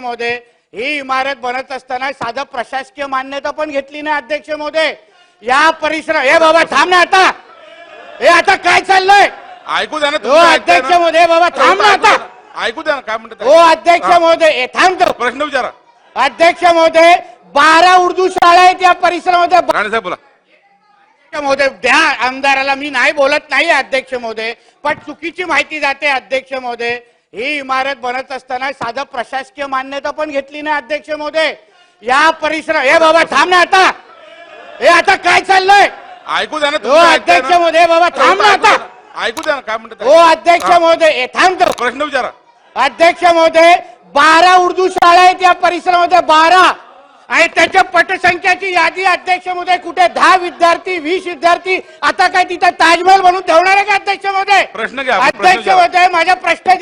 महोदय ही इमारत बनत असताना साधं प्रशासकीय मान्यता पण घेतली नाही अध्यक्ष महोदय या परिसर हे बाबा थांब ना आता. हे आता काय चाललंय? ऐकू द्या ना हो ऐकताय अध्यक्ष ना? महोदय बाबा थांब ना आता. ऐकू द्या ना काय म्हणतात हो अध्यक्ष हा, महोदय हे थांब प्रश्न विचारा. अध्यक्ष महोदय बारा उर्दू शाळा आहेत या परिसरामध्ये. राणे साहेब बोला. अध्यक्ष महोदय द्या आमदाराला. मी नाही बोलत नाही अध्यक्ष महोदय पण चुकीची माहिती जाते अध्यक्ष महोदय ही इमारत बनत असताना साधं प्रशासकीय मान्यता पण घेतली नाही अध्यक्ष महोदय या परिसर हे बाबा थांब ना आता. हे आता काय चाललंय? ऐकू द्या ना हो ऐकताय अध्यक्ष ना? बाबा थांब ना आता. ऐकू द्या ना काय म्हणतात हो अध्यक्ष महोदय हे थांब प्रश्न विचारा. अध्यक्ष महोदय बारा उर्दू शाळा आहेत या परिसरामध्ये बारा. आणि त्याच्या पटसंख्याची यादी अध्यक्ष महोदय कुठे? दहा विद्यार्थी वीस विद्यार्थी आता काय तिथे ताजमहल बनवून ठेवणार आहे का अध्यक्ष महोदय प्रश्न घ्या, प्रश्न अध्यक्ष विचारा. महोदय माझा प्रश्न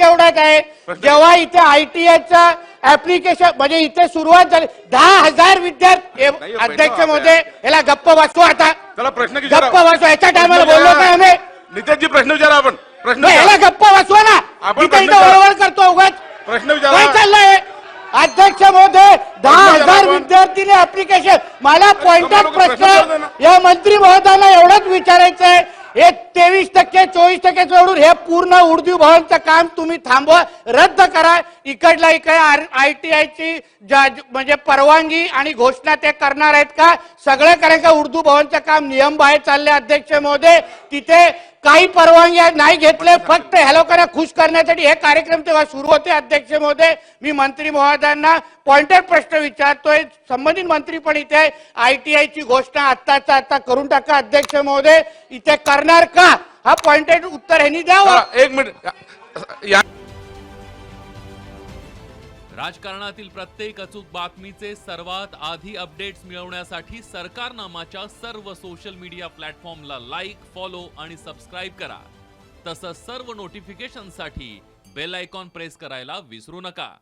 आहे. जेव्हा इथे आयटीआयचा ऍप्लिकेशन म्हणजे इथे सुरुवात झाली. दहा हजार विद्यार्थी अध्यक्ष महोदय याला गप्प बसतो आता. चला प्रश्न गप्प बसवा याच्या टायमाला बोललो काय आम्ही? नितेशजी प्रश्न विचारा आपण. प्रश्न विचारा. गप्प बसवा ना. आपण इथे करतो उगाच. प्रश्न काय विचारा. चाललंय? अध्यक्ष महोदय दहा हजार. विद्यार्थीने ऍप्लिकेशन मला पॉइंटात लोकं प्रश्न. या मंत्री महोदयांना एवढंच विचारायचं आहे तेवीस टक्के चोवीस टक्के जोडून हे पूर्ण उर्दू भवनचं काम तुम्ही थांबवा रद्द करा. इकडला इकडे आय टी आयची म्हणजे परवानगी आणि घोषणा ते करणार आहेत का? सगळं करायचं का उर्दू भवनचं काम नियम बाहेर चालले अध्यक्ष महोदय. तिथे काही परवानगी नाही घेतले फक्त ह्या लोकांना खुश करण्यासाठी हे कार्यक्रम तेव्हा सुरू होते अध्यक्ष महोदय. मी मंत्री महोदयांना पॉइंटर प्रश्न विचारतोय. संबंधित मंत्री पण इथे आय आयटीआय ची घोषणा आत्ताचा आता करून टाका अध्यक्ष महोदय. इथे करणार का? हा पॉइंटेड उत्तर ह्यांनी द्यावं. एक मिनिट. या राजकारणातील प्रत्येक अचूक बातमीचे सर्वात आधी अपडेट्स मिळवण्यासाठी सरकारनामाच्या सर्व सोशल मीडिया प्लॅटफॉर्मला लाईक फॉलो आणि सबस्क्राईब करा. तसंच सर्व नोटिफिकेशनसाठी बेल आयकॉन प्रेस करायला विसरू नका.